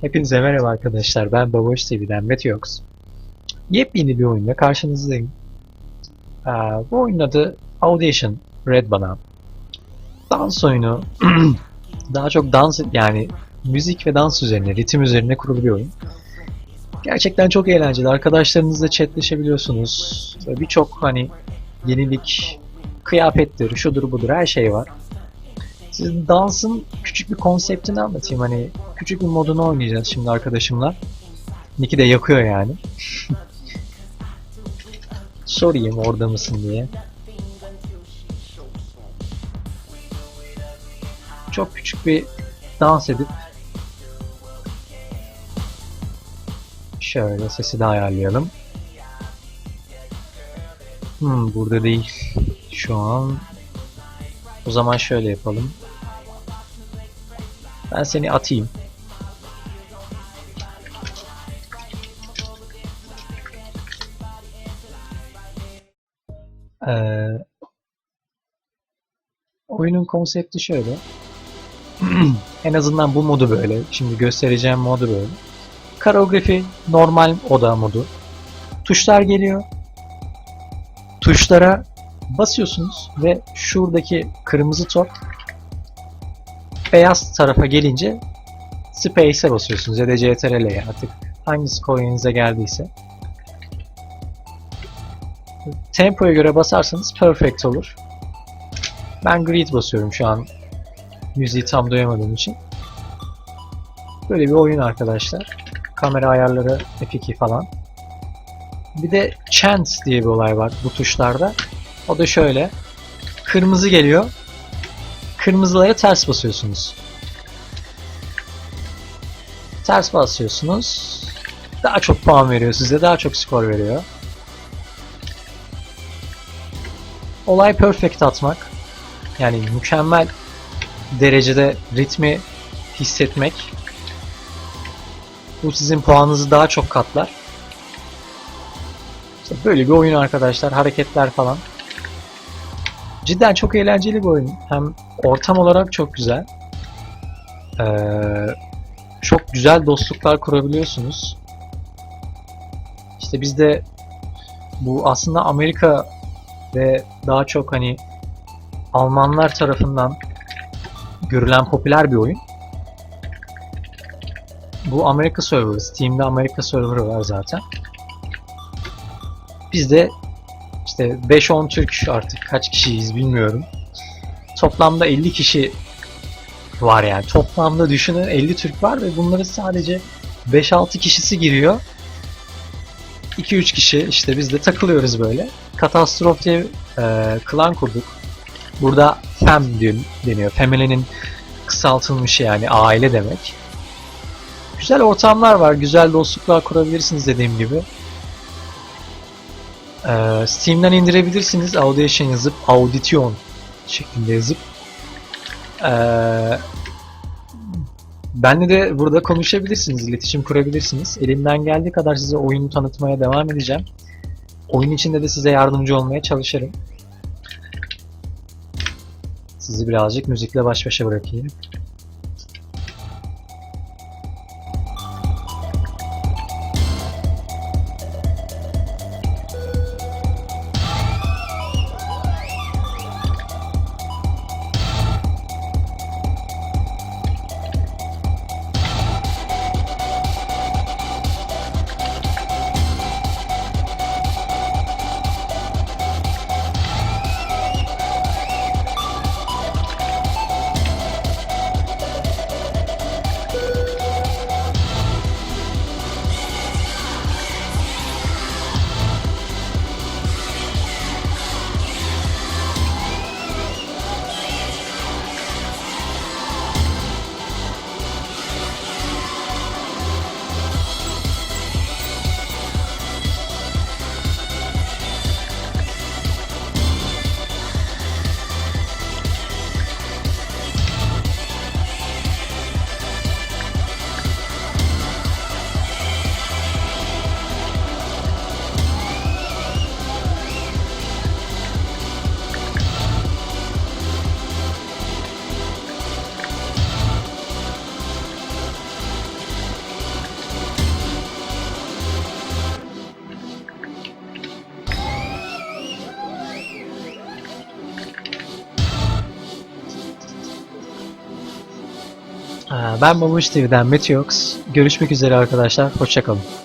Hepinize merhaba arkadaşlar. Ben Baboş TV'den Mete Yoks. Yepyeni bir oyunla karşınızdayım. Aa, bu oyunun adı Audition Red bana. Dans oyunu. Daha çok dans yani müzik ve dans üzerine, ritim üzerine kurulu bir oyun. Gerçekten çok eğlenceli. Arkadaşlarınızla chatleşebiliyorsunuz. Birçok hani yenilik, kıyafettir, şudur budur her şey var. Sizin dansın küçük bir konseptini anlatayım. Hani küçük bir modunu oynayacağız şimdi arkadaşımla. Nick'i de yakıyor yani. Sorayım orada mısın diye. Çok küçük bir dans edip şöyle sesi de ayarlayalım. Hmm, burada değil. Şu an o zaman şöyle yapalım. Ben seni atayım. Oyunun konsepti şöyle. en azından bu modu böyle. Şimdi göstereceğim modu böyle. Koreografi normal oda modu. Tuşlar geliyor. Tuşlara basıyorsunuz ve şuradaki kırmızı top beyaz tarafa gelince Space'e basıyorsunuz ya da CTRL'ye artık hangisi kolayınıza geldiyse. Tempoya göre basarsanız perfect olur. Ben grid basıyorum şu an müziği tam duyamadığım için. Böyle bir oyun arkadaşlar. Kamera ayarları F2 falan. Bir de chant diye bir olay var bu tuşlarda. O da şöyle. Kırmızı geliyor. Kırmızılara ters basıyorsunuz. Ters basıyorsunuz. Daha çok puan veriyor size. Daha çok skor veriyor. Olay perfect atmak. Yani mükemmel derecede ritmi hissetmek. Bu sizin puanınızı daha çok katlar. İşte böyle bir oyun arkadaşlar. Hareketler falan. Cidden çok eğlenceli bir oyun. Hem ortam olarak çok güzel. Ee, çok güzel dostluklar kurabiliyorsunuz. İşte biz de bu aslında Amerika ve daha çok hani Almanlar tarafından görülen popüler bir oyun. Bu Amerika serverı. Steam'de Amerika serverı var zaten. Biz de işte 5-10 Türk artık kaç kişiyiz bilmiyorum. Toplamda 50 kişi var yani. Toplamda düşünün 50 Türk var ve bunların sadece 5-6 kişisi giriyor. 2-3 kişi işte biz de takılıyoruz böyle. Katastrof diye e, klan kurduk. Burada fem deniyor. Family'nin kısaltılmışı yani aile demek. Güzel ortamlar var. Güzel dostluklar kurabilirsiniz dediğim gibi. Ee, Steam'den indirebilirsiniz. Audition yazıp Audition şeklinde yazıp ee, benle de burada konuşabilirsiniz, iletişim kurabilirsiniz. Elimden geldiği kadar size oyunu tanıtmaya devam edeceğim. Oyun içinde de size yardımcı olmaya çalışırım. Sizi birazcık müzikle baş başa bırakayım. Ben Babuş TV'den Metiox. Görüşmek üzere arkadaşlar. Hoşçakalın.